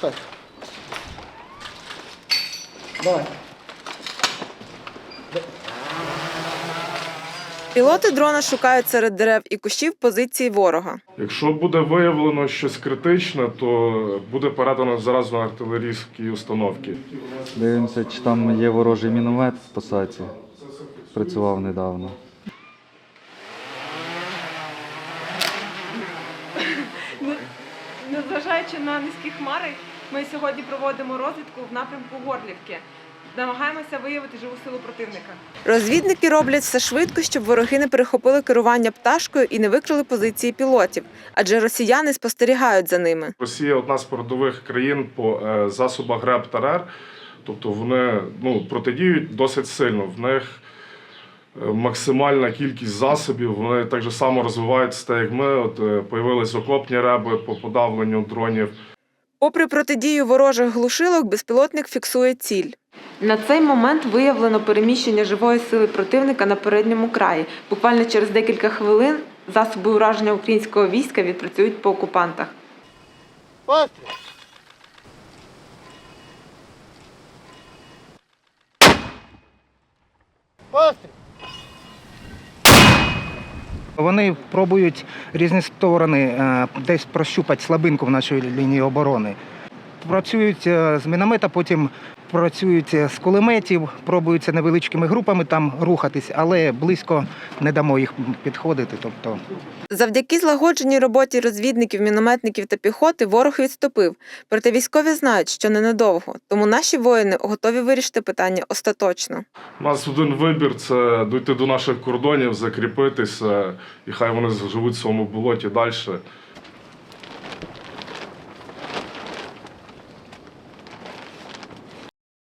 Так. Давай. Пілоти дрона шукають серед дерев і кущів позиції ворога. Якщо буде виявлено щось критичне, то буде передано зразу на артилерійські установки. Дивимося, чи там є ворожий міномет в посадці. Працював недавно. Незважаючи на низькі хмари, ми сьогодні проводимо розвідку в напрямку Горлівки. Намагаємося виявити живу силу противника. Розвідники роблять все швидко, щоб вороги не перехопили керування пташкою і не викрили позиції пілотів, адже росіяни спостерігають за ними. Росія одна з передових країн по е, засобах ГРЕБ та РЕР, тобто вони ну, протидіють досить сильно. В них максимальна кількість засобів, вони так же само розвиваються, так як ми. От е, появились окопні реби по подавленню дронів. Попри протидію ворожих глушилок, безпілотник фіксує ціль. На цей момент виявлено переміщення живої сили противника на передньому краї. Буквально через декілька хвилин засоби ураження українського війська відпрацюють по окупантах. Постріл. Постріл. Вони пробують різні сторони е, десь прощупати слабинку в нашій лінії оборони. Працюють е, з міномета, потім працюють з кулеметів, пробуються невеличкими групами там рухатись, але близько не дамо їх підходити. Тобто Завдяки злагодженій роботі розвідників, мінометників та піхоти ворог відступив. Проте військові знають, що ненадовго, тому наші воїни готові вирішити питання остаточно. У нас один вибір це дійти до наших кордонів, закріпитися, і хай вони живуть в своєму болоті далі.